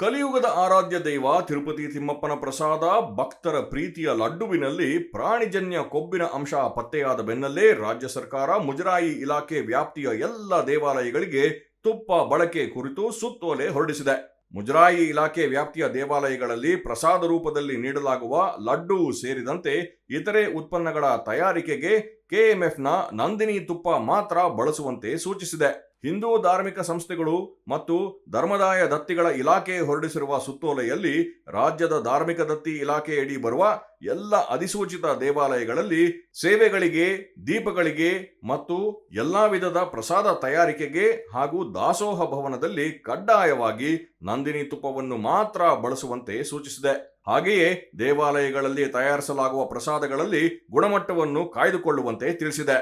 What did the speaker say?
ಕಲಿಯುಗದ ಆರಾಧ್ಯ ದೈವ ತಿರುಪತಿ ತಿಮ್ಮಪ್ಪನ ಪ್ರಸಾದ, ಭಕ್ತರ ಪ್ರೀತಿಯ ಲಡ್ಡುವಿನಲ್ಲಿ ಪ್ರಾಣಿಜನ್ಯ ಕೊಬ್ಬಿನ ಅಂಶ ಪತ್ತೆಯಾದ ಬೆನ್ನಲ್ಲೇ ರಾಜ್ಯ ಸರ್ಕಾರ, ಮುಜರಾಯಿ ಇಲಾಖೆ ವ್ಯಾಪ್ತಿಯ ಎಲ್ಲ ದೇವಾಲಯಗಳಿಗೆ ತುಪ್ಪ, ಬಳಕೆ ಕುರಿತು ಸುತ್ತೋಲೆ ಹೊರಡಿಸಿದೆ. ಮುಜರಾಯಿ ಇಲಾಖೆ ವ್ಯಾಪ್ತಿಯ ದೇವಾಲಯಗಳಲ್ಲಿ ಪ್ರಸಾದ ರೂಪದಲ್ಲಿ ನೀಡಲಾಗುವ ಲಡ್ಡು ಸೇರಿದಂತೆ ಇತರೆ ಉತ್ಪನ್ನಗಳ ತಯಾರಿಕೆಗೆ ಕೆಎಂಎಫ್ನ ನಂದಿನಿ ತುಪ್ಪ ಮಾತ್ರ ಬಳಸುವಂತೆ ಸೂಚಿಸಿದೆ. ಹಿಂದೂ ಧಾರ್ಮಿಕ ಸಂಸ್ಥೆಗಳು ಮತ್ತು ಧರ್ಮದಾಯ ದತ್ತಿಗಳ ಇಲಾಖೆ ಹೊರಡಿಸಿರುವ ಸುತ್ತೋಲೆಯಲ್ಲಿ ರಾಜ್ಯದ ಧಾರ್ಮಿಕ ದತ್ತಿ ಇಲಾಖೆಯಡಿ ಬರುವ ಎಲ್ಲ ಅಧಿಸೂಚಿತ ದೇವಾಲಯಗಳಲ್ಲಿ ಸೇವೆಗಳಿಗೆ, ದೀಪಗಳಿಗೆ ಮತ್ತು ಎಲ್ಲಾ ವಿಧದ ಪ್ರಸಾದ ತಯಾರಿಕೆಗೆ ಹಾಗೂ ದಾಸೋಹ ಭವನದಲ್ಲಿ ಕಡ್ಡಾಯವಾಗಿ ನಂದಿನಿ ತುಪ್ಪವನ್ನು ಮಾತ್ರ ಬಳಸುವಂತೆ ಸೂಚಿಸಿದೆ. ಹಾಗೆಯೇ ದೇವಾಲಯಗಳಲ್ಲಿ ತಯಾರಿಸಲಾಗುವ ಪ್ರಸಾದಗಳಲ್ಲಿ ಗುಣಮಟ್ಟವನ್ನು ಕಾಯ್ದುಕೊಳ್ಳುವಂತೆ ತಿಳಿಸಿದೆ.